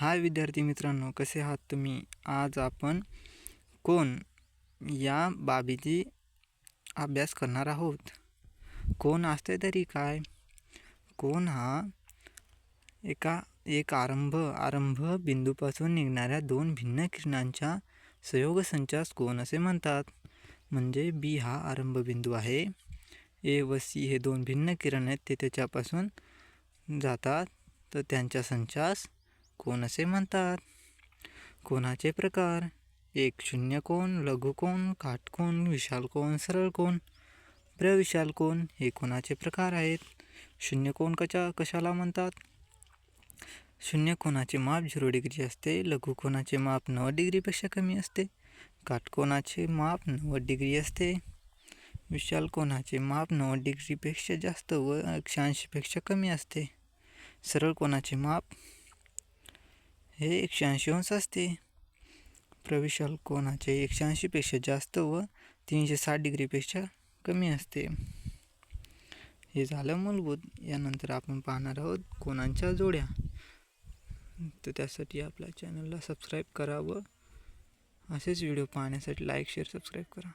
हाय विद्यार्थी मित्रांनो कसे आहात तुम्ही? आज आपण कोण या बाबीची अभ्यास करणार आहोत? कोण असते तरी काय? कोण हा एका एक आरंभ आरंभ बिंदूपासून निघणाऱ्या दोन भिन्न किरणांच्या संयोग संचास कोण असे म्हणतात? म्हणजे बी हा आरंभ बिंदू आहे. ए व सी हे दोन भिन्न किरण आहेत ते त्याच्यापासून जातात. तर त्यांच्या संचास कोण असे म्हणतात? कोणाचे प्रकार? एक शून्य कोण लघुकोन काटकोन विशाल कोण सरळ कोण? प्रविशाल कोण हे कोणाचे प्रकार आहेत? शून्य कोण कशा कशाला म्हणतात? शून्य कोणाचे माप झिरो डिग्री असते लघु कोणाचे माप नव्वद डिग्रीपेक्षा कमी असते काटकोनाचे माप नव्वद डिग्री असते विशाल कोणाचे माप नव्वद डिग्रीपेक्षा जास्त व एकशे ऐंशीपेक्षा कमी असते सरळ कोणाचे माप हे एकशे ऐंशी अंश असते. प्रविशाल कोणाचे एकशे ऐंशीपेक्षा जास्त व तीनशे साठ डिग्रीपेक्षा कमी असते. हे झालं मूलभूत. यानंतर आपण पाहणार आहोत कोणाच्या जोड्या. तर त्यासाठी आपल्या चॅनलला सबस्क्राईब करा व असेच व्हिडिओ पाहण्यासाठी लाईक शेअर सबस्क्राईब करा.